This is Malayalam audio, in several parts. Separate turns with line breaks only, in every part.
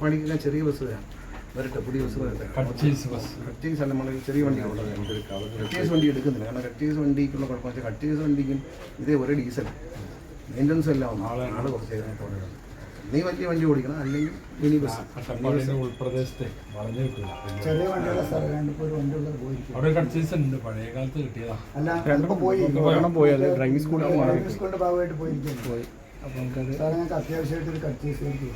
അട്ടപ്പാടിക്ക് ചെറിയ ബസ് വരാം. വരട്ടെ പുതിയ ബസ് കട്ടീസ് അല്ല നമ്മൾ ചെറിയ വണ്ടി കട്ടീസ് വണ്ടി എടുക്കുന്നില്ല. കാരണം കട്ടീസ് വണ്ടിക്കുള്ള കുഴപ്പം വെച്ചാൽ കട്ടീസ് വണ്ടിക്കും ഇതേ ഒരേ ഡീസൽ മെയിന്റനൻസ് എല്ലാം നാളെ ആളെ ആൾ കുറച്ച് നീ വലിയ വണ്ടി ഓടിക്കണം. അല്ലെങ്കിൽ മിനി ബസ്
ഉൾപ്രദേശത്തെ വളഞ്ഞു
ചെറിയ വണ്ടിയുള്ള പോയിരിക്കും
അവിടെ പർച്ചേസ് ഉണ്ട്. പഴയ കാലത്ത് കിട്ടിയതാ.
അല്ല പോയി.
പോയി, ഡ്രൈവിംഗ് സ്കൂളിൽ മാറി.
ഡ്രൈവിംഗ് സ്കൂളിന്റെ ഭാഗമായിട്ട് പോയിരിക്കുന്നു. പോയി.
അപ്പോൾ നമുക്കത്
സാറേ ഞങ്ങൾക്ക് അത്യാവശ്യമായിട്ട് ഒരു കട്ട് വേണ്ടി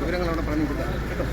വിവരങ്ങൾ അവിടെ പറഞ്ഞു കൊടുക്കാം കേട്ടോ?